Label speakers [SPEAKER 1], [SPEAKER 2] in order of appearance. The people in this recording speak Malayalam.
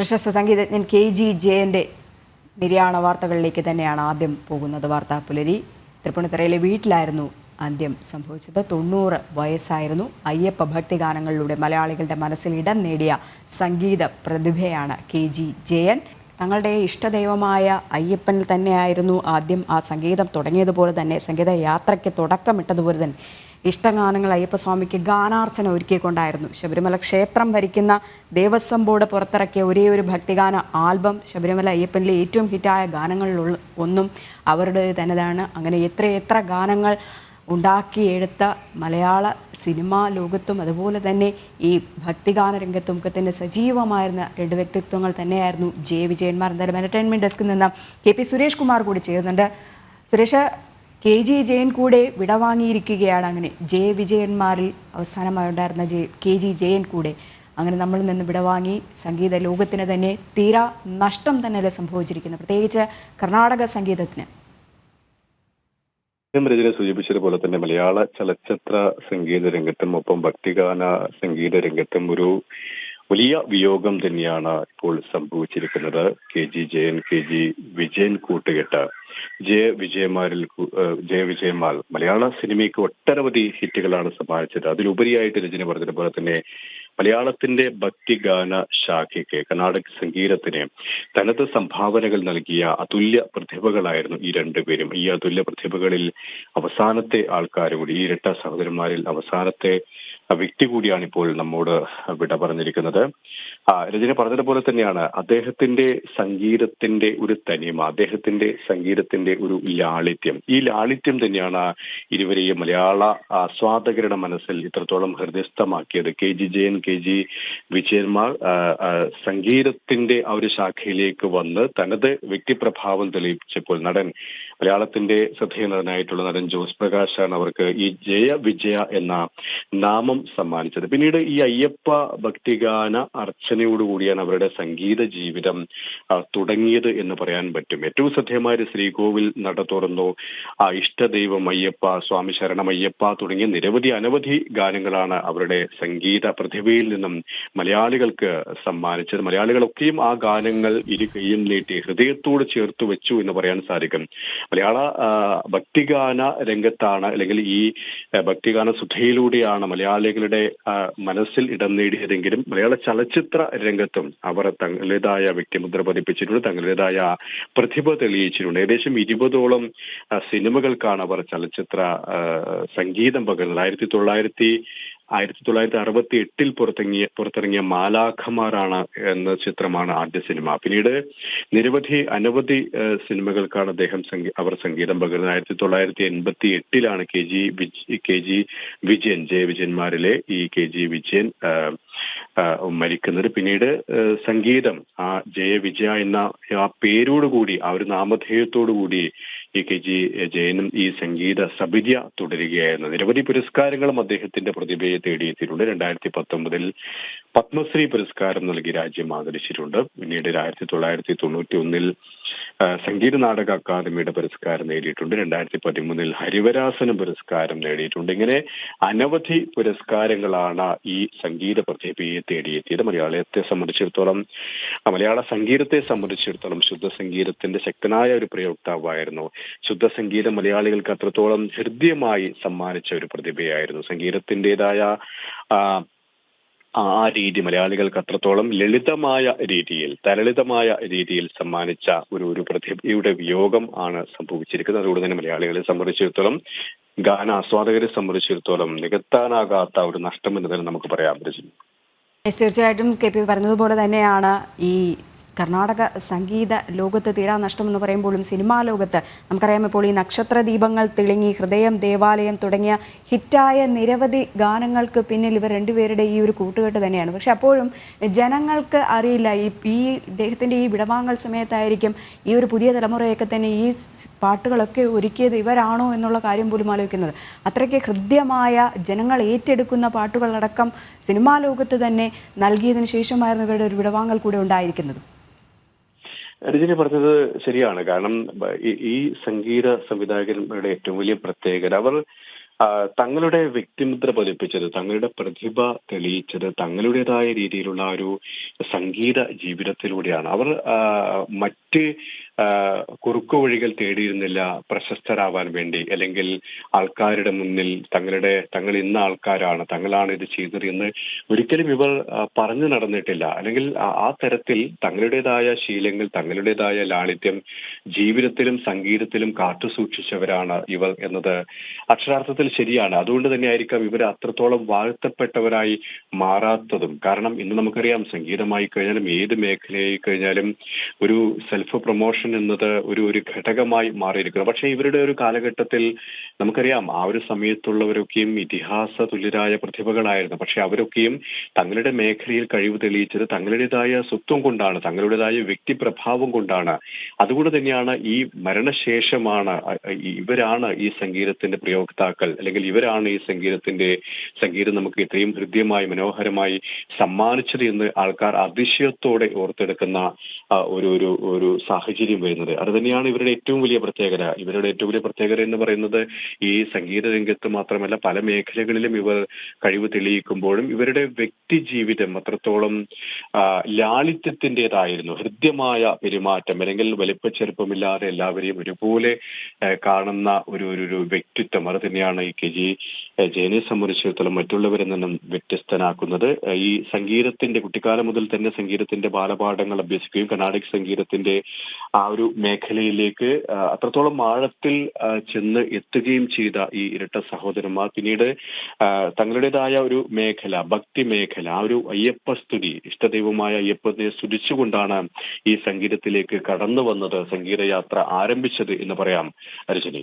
[SPEAKER 1] പ്രശസ്ത സംഗീതജ്ഞൻ കെ ജി ജയന്റെ നിര്യാണ വാർത്തകളിലേക്ക് തന്നെയാണ് ആദ്യം പോകുന്നത് വാർത്താ പുലരി. തൃപ്പൂണിത്തറയിലെ വീട്ടിലായിരുന്നു അന്ത്യം സംഭവിച്ചത്. തൊണ്ണൂറ് വയസ്സായിരുന്നു. അയ്യപ്പ ഭക്തിഗാനങ്ങളിലൂടെ മലയാളികളുടെ മനസ്സിൽ ഇടം നേടിയ സംഗീത പ്രതിഭയാണ് കെ ജി ജയൻ. തങ്ങളുടെ ഇഷ്ടദൈവമായ അയ്യപ്പനിൽ തന്നെയായിരുന്നു ആദ്യം ആ സംഗീതം തുടങ്ങിയതുപോലെ തന്നെ സംഗീത യാത്രയ്ക്ക് തുടക്കമിട്ടതുപോലെ തന്നെ ഇഷ്ടഗാനങ്ങൾ അയ്യപ്പസ്വാമിക്ക് ഗാനാർച്ചന ഒരുക്കിക്കൊണ്ടായിരുന്നു. ശബരിമല ക്ഷേത്രം ഭരിക്കുന്ന ദേവസ്വം ബോർഡ് പുറത്തിറക്കിയ ഒരേ ഒരു ഭക്തിഗാന ആൽബം ശബരിമല അയ്യപ്പനിലെ ഏറ്റവും ഹിറ്റായ ഗാനങ്ങളിലുള്ള ഒന്നും അവരുടെ തനതാണ്. അങ്ങനെ എത്രയെത്ര ഗാനങ്ങൾ ഉണ്ടാക്കിയെടുത്ത മലയാള സിനിമാ ലോകത്തും അതുപോലെ തന്നെ ഈ ഭക്തിഗാന രംഗത്തും ഒക്കെ തന്നെ സജീവമായിരുന്ന രണ്ട് വ്യക്തിത്വങ്ങൾ തന്നെയായിരുന്നു ജെ വിജയന്മാർ. എന്തായാലും എന്റർടൈൻമെന്റ് ഡെസ്കിൽ നിന്ന് കെ പി സുരേഷ് കുമാർ കൂടി ചേരുന്നുണ്ട്. സുരേഷ് കെ ജി ജയൻ കൂടെ വിടവാങ്ങിയിരിക്കുകയാണ് അങ്ങനെ. ജയ വിജയന്മാരിൽ അവസാനമായി ഉണ്ടായിരുന്ന ജെ കെ ജി ജയൻ കൂടെ അങ്ങനെ നമ്മൾ നിന്ന് വിടവാങ്ങി. സംഗീത ലോകത്തിന് തന്നെ തീരാ നഷ്ടം തന്നെയല്ലേ സംഭവിച്ചിരിക്കുന്നത്. പ്രത്യേകിച്ച് കർണാടക സംഗീതത്തിന്.
[SPEAKER 2] രചന സൂചിപ്പിച്ചതുപോലെ തന്നെ മലയാള ചലച്ചിത്ര സംഗീത രംഗത്തും ഒപ്പം ഭക്തിഗാന സംഗീത രംഗത്തും ഒരു വലിയ വിയോഗം തന്നെയാണ് ഇപ്പോൾ സംഭവിച്ചിരിക്കുന്നത്. K G Jayan K G Vijayan കൂട്ടുകെട്ട്. ജയ വിജയമാരിൽ ജയ വിജയമാൽ മലയാള സിനിമയ്ക്ക് ഒട്ടനവധി ഹിറ്റുകളാണ് സമ്മാനിച്ചത്. അതിലുപരിയായിട്ട് രചന പറഞ്ഞതുപോലെ തന്നെ മലയാളത്തിന്റെ ഭക്തിഗാന ശാഖയ്ക്ക് കർണാടക സംഗീതത്തിന് തനത് സംഭാവനകൾ നൽകിയ അതുല്യ പ്രതിഭകളായിരുന്നു ഈ രണ്ടുപേരും ഈ അതുല്യ പ്രതിഭകളിൽ അവസാനത്തെ ആൾക്കാർ കൂടി ഈ ഇരട്ട സഹോദരന്മാരിൽ അവസാനത്തെ വ്യക്തി കൂടിയാണ് ഇപ്പോൾ നമ്മോട് വിട പറഞ്ഞിരിക്കുന്നത്. ആ രചന പറഞ്ഞതുപോലെ തന്നെയാണ്. അദ്ദേഹത്തിന്റെ സംഗീതത്തിന്റെ ഒരു തനിമ അദ്ദേഹത്തിന്റെ സംഗീതത്തിന്റെ ഒരു ലാളിത്യം. ഈ ലാളിത്യം തന്നെയാണ് ഇരുവരെയും മലയാള ആസ്വാദകരുടെ മനസ്സിൽ ഇത്രത്തോളം ഹൃദയസ്ഥമാക്കിയത്. K G Jayan K G വിജയന്മാർ സംഗീതത്തിന്റെ ആ ഒരു ശാഖയിലേക്ക് വന്ന് തനത് വ്യക്തിപ്രഭാവം തെളിയിച്ചപ്പോൾ നടൻ മലയാളത്തിന്റെ ശ്രദ്ധേയ നടനായിട്ടുള്ള നടൻ ജോസ് പ്രകാശാണ് അവർക്ക് ഈ ജയ വിജയ എന്ന നാമം സമ്മാനിച്ചത്. പിന്നീട് ഈ അയ്യപ്പ ഭക്തിഗാന അർച്ചനയോടുകൂടിയാണ് അവരുടെ സംഗീത ജീവിതം തുടങ്ങിയത് എന്ന് പറയാൻ പറ്റും. ഏറ്റവും ശ്രദ്ധേയമായ ശ്രീകോവിൽ നട തുറന്നു ഇഷ്ടദൈവം അയ്യപ്പ സ്വാമി ശരണമയ്യപ്പ തുടങ്ങിയ നിരവധി അനവധി ഗാനങ്ങളാണ് അവരുടെ സംഗീത പ്രതിഭയിൽ നിന്നും മലയാളികൾക്ക് സമ്മാനിച്ചത്. മലയാളികളൊക്കെയും ആ ഗാനങ്ങൾ ഇരു കൈയും നീട്ടി ഹൃദയത്തോട് ചേർത്ത് വെച്ചു എന്ന് പറയാൻ സാധിക്കും. മലയാള ഭക്തിഗാന രംഗത്താണ് അല്ലെങ്കിൽ ഈ ഭക്തിഗാന സുധയിലൂടെയാണ് മലയാളികളുടെ മനസ്സിൽ ഇടം നേടിയതെങ്കിലും മലയാള ചലച്ചിത്ര രംഗത്തും അവർ തങ്ങളുടേതായ വ്യക്തിമുദ്ര പതിപ്പിച്ചിട്ടുണ്ട് തങ്ങളുടേതായ പ്രതിഭ തെളിയിച്ചിട്ടുണ്ട്. ഏകദേശം ഇരുപതോളം സിനിമകൾക്കാണ് അവർ ചലച്ചിത്ര സംഗീതം പകർന്നത്. ആയിരത്തി തൊള്ളായിരത്തി ആയിരത്തി തൊള്ളായിരത്തി അറുപത്തി എട്ടിൽ പുറത്തിറങ്ങിയ പുറത്തിറങ്ങിയ മാലാഖമാരാണ് എന്ന ചിത്രമാണ് ആദ്യ സിനിമ. പിന്നീട് നിരവധി അനവധി സിനിമകൾക്കാണ് അദ്ദേഹം അവർ സംഗീതം പകരുന്നത്. ആയിരത്തി തൊള്ളായിരത്തി എൺപത്തി എട്ടിലാണ് K G K G Vijayan Jaya വിജയന്മാരിലെ ഈ കെ ജി വിജയൻ മരിക്കുന്നത്. പിന്നീട് സംഗീതം ആ ജയ വിജയ എന്ന ആ പേരോടുകൂടി ആ ഒരു നാമധേയത്തോടു കൂടി ഈ കെ ജി ജയനും ഈ സംഗീത സബിര്യ തുടരുകയായിരുന്നു. നിരവധി പുരസ്കാരങ്ങളും അദ്ദേഹത്തിന്റെ പ്രതിഭയെ തേടിയെത്തിയിട്ടുണ്ട്. രണ്ടായിരത്തി പത്തൊമ്പതിൽ പത്മശ്രീ പുരസ്കാരം നൽകി രാജ്യം ആദരിച്ചിട്ടുണ്ട്. പിന്നീട് ആയിരത്തി തൊള്ളായിരത്തി തൊണ്ണൂറ്റി ഒന്നിൽ സംഗീത നാടക അക്കാദമിയുടെ പുരസ്കാരം നേടിയിട്ടുണ്ട്. രണ്ടായിരത്തി പതിമൂന്നിൽ ഹരിവരാസന പുരസ്കാരം നേടിയിട്ടുണ്ട്. ഇങ്ങനെ അനവധി പുരസ്കാരങ്ങളാണ് ഈ സംഗീത പ്രതിഭയെ തേടിയെത്തിയത്. മലയാളത്തെ സംബന്ധിച്ചിടത്തോളം മലയാള സംഗീതത്തെ സംബന്ധിച്ചിടത്തോളം ശുദ്ധ സംഗീതത്തിന്റെ ശക്തനായ ഒരു പ്രയോക്താവായിരുന്നു. ശുദ്ധ സംഗീതം മലയാളികൾക്ക് അത്രത്തോളം ഹൃദ്യമായി സമ്മാനിച്ച ഒരു പ്രതിഭയായിരുന്നു. സംഗീതത്തിന്റെതായ ആ രീതി മലയാളികൾക്ക് അത്രത്തോളം ലളിതമായ രീതിയിൽ തരളിതമായ രീതിയിൽ സമ്മാനിച്ച ഒരു ഒരു പ്രതിഭയുടെ വിയോഗം ആണ് സംഭവിച്ചിരിക്കുന്നത്. അതുകൊണ്ട് തന്നെ മലയാളികളെ സംബന്ധിച്ചിടത്തോളം ഗാന ആസ്വാദകരെ സംബന്ധിച്ചിടത്തോളം നികത്താനാകാത്ത ഒരു നഷ്ടം എന്ന് തന്നെ നമുക്ക് പറയാൻ പറ്റും.
[SPEAKER 1] തീർച്ചയായിട്ടും കെ പി പറഞ്ഞതുപോലെ തന്നെയാണ് ഈ കർണാടക സംഗീത ലോകത്ത് തീരാ നഷ്ടമെന്ന് പറയുമ്പോഴും സിനിമാ ലോകത്ത് നമുക്കറിയാം ഇപ്പോൾ ഈ നക്ഷത്ര ദീപങ്ങൾ തിളങ്ങി ഹൃദയം ദേവാലയം തുടങ്ങിയ ഹിറ്റായ നിരവധി ഗാനങ്ങൾക്ക് പിന്നിൽ ഇവർ രണ്ടുപേരുടെ ഈ ഒരു കൂട്ടുകെട്ട് തന്നെയാണ്. പക്ഷെ അപ്പോഴും ജനങ്ങൾക്ക് അറിയില്ല ഈ ഈ ഇദ്ദേഹത്തിന്റെ ഈ വിടവാങ്ങൽ സമയത്തായിരിക്കും ഈ ഒരു പുതിയ തലമുറയൊക്കെ തന്നെ ഈ പാട്ടുകളൊക്കെ ഒരുക്കിയത് ഇവരാണോ എന്നുള്ള കാര്യം പോലും ആലോചിക്കുന്നത്. അത്രയ്ക്ക് ഹൃദ്യമായ ജനങ്ങൾ ഏറ്റെടുക്കുന്ന പാട്ടുകളടക്കം സിനിമാ ലോകത്ത് തന്നെ നൽകിയതിനു ശേഷമായിരുന്നു ഇവരുടെ ഒരു വിടവാങ്ങൽ കൂടെ ഉണ്ടായിരിക്കുന്നത്.
[SPEAKER 2] രജനി പറഞ്ഞത് ശരിയാണ്. കാരണം ഈ- സംഗീത സംവിധായകരുടെ ഏറ്റവും വലിയ പ്രത്യേകത അവർ തങ്ങളുടെ വ്യക്തിമുദ്ര പതിപ്പിച്ചത് തങ്ങളുടെ പ്രതിഭ തെളിയിച്ചത് തങ്ങളുടേതായ രീതിയിലുള്ള ഒരു സംഗീത ജീവിതത്തിലൂടെയാണ്. അവർ മറ്റ് കുറുക്കു വഴികൾ തേടിയിരുന്നില്ല പ്രശസ്തരാവാൻ വേണ്ടി. അല്ലെങ്കിൽ ആൾക്കാരുടെ മുന്നിൽ തങ്ങളുടെ തങ്ങൾ ഇന്ന ആൾക്കാരാണ് തങ്ങളാണ് ഇത് ചെയ്തത് എന്ന് ഒരിക്കലും ഇവർ പറഞ്ഞു നടന്നിട്ടില്ല. അല്ലെങ്കിൽ ആ- തരത്തിൽ തങ്ങളുടേതായ ശീലങ്ങൾ തങ്ങളുടേതായ ലാളിത്യം ജീവിതത്തിലും സംഗീതത്തിലും കാത്തുസൂക്ഷിച്ചവരാണ് ഇവർ എന്നത് അക്ഷരാർത്ഥത്തിൽ ശരിയാണ്. അതുകൊണ്ട് തന്നെ ആയിരിക്കാം ഇവർ അത്രത്തോളം വാഴ്ത്തപ്പെട്ടവരായി മാറാത്തതും. കാരണം ഇന്ന് നമുക്കറിയാം സംഗീതമായി കഴിഞ്ഞാലും ഏത് മേഖലയായി കഴിഞ്ഞാലും ഒരു സെൽഫ് പ്രൊമോഷൻ എന്നത് ഒരു ഒരു ഘടകമായി മാറിയിരിക്കുന്നു. പക്ഷേ ഇവരുടെ ഒരു കാലഘട്ടത്തിൽ നമുക്കറിയാം ആ ഒരു സമയത്തുള്ളവരൊക്കെയും ഇതിഹാസ തുല്യരായ പ്രതിഭകളായിരുന്നു. പക്ഷെ അവരൊക്കെയും തങ്ങളുടെ മേഖലയിൽ കഴിവ് തെളിയിച്ചത് തങ്ങളുടേതായ സ്വത്വം കൊണ്ടാണ് തങ്ങളുടേതായ വ്യക്തിപ്രഭാവം കൊണ്ടാണ്. അതുകൊണ്ട് തന്നെയാണ് ഈ മരണശേഷമാണ് ഇവരാണ് ഈ സംഗീതത്തിന്റെ പ്രയോക്താക്കൾ. അല്ലെങ്കിൽ ഇവരാണ് ഈ സംഗീതത്തിന്റെ സംഗീതം നമുക്ക് ഇത്രയും ഹൃദ്യമായി മനോഹരമായി സമ്മാനിച്ചത് എന്ന് ആൾക്കാർ അതിശയത്തോടെ ഓർത്തെടുക്കുന്ന ഒരു ഒരു ഒരു സാഹചര്യം വരുന്നത്. അത് തന്നെയാണ് ഇവരുടെ ഏറ്റവും വലിയ പ്രത്യേകത. ഇവരുടെ ഏറ്റവും വലിയ പ്രത്യേകത എന്ന് പറയുന്നത് ഈ സംഗീത രംഗത്ത് മാത്രമല്ല പല മേഖലകളിലും ഇവർ കഴിവ് തെളിയിക്കുമ്പോഴും ഇവരുടെ വ്യക്തി ജീവിതം അത്രത്തോളം ലാളിത്യത്തിന്റെതായിരുന്നു. ഹൃദ്യമായ പെരുമാറ്റം അല്ലെങ്കിൽ വലിപ്പച്ചെറുപ്പമില്ലാതെ എല്ലാവരെയും ഒരുപോലെ കാണുന്ന ഒരു ഒരു വ്യക്തിത്വം. അത് തന്നെയാണ് ഈ കെ ജി ജയനെ സംബന്ധിച്ചിടത്തോളം മറ്റുള്ളവരിൽ നിന്നും വ്യത്യസ്തനാക്കുന്നത്. ഈ സംഗീതത്തിന്റെ കുട്ടിക്കാലം മുതൽ തന്നെ സംഗീതത്തിന്റെ ബാലപാഠങ്ങൾ അഭ്യസിക്കുകയും കർണാടിക് സംഗീതത്തിന്റെ ഒരു മേഖലയിലേക്ക് അത്രത്തോളം ആഴത്തിൽ ആ, ചെന്ന് എത്തുകയും ചെയ്ത ഈ ഇരട്ട സഹോദരന്മാർ. പിന്നീട് ആ, തങ്ങളുടേതായ ഒരു മേഖല ഭക്തി മേഖല ആ ഒരു അയ്യപ്പ സ്തുതി ഇഷ്ടദൈവമായ അയ്യപ്പനെ സ്തുതിച്ചുകൊണ്ടാണ് ഈ സംഗീതത്തിലേക്ക് കടന്നു വന്നത് സംഗീതയാത്ര ആരംഭിച്ചത് എന്ന് പറയാം. അർജുനി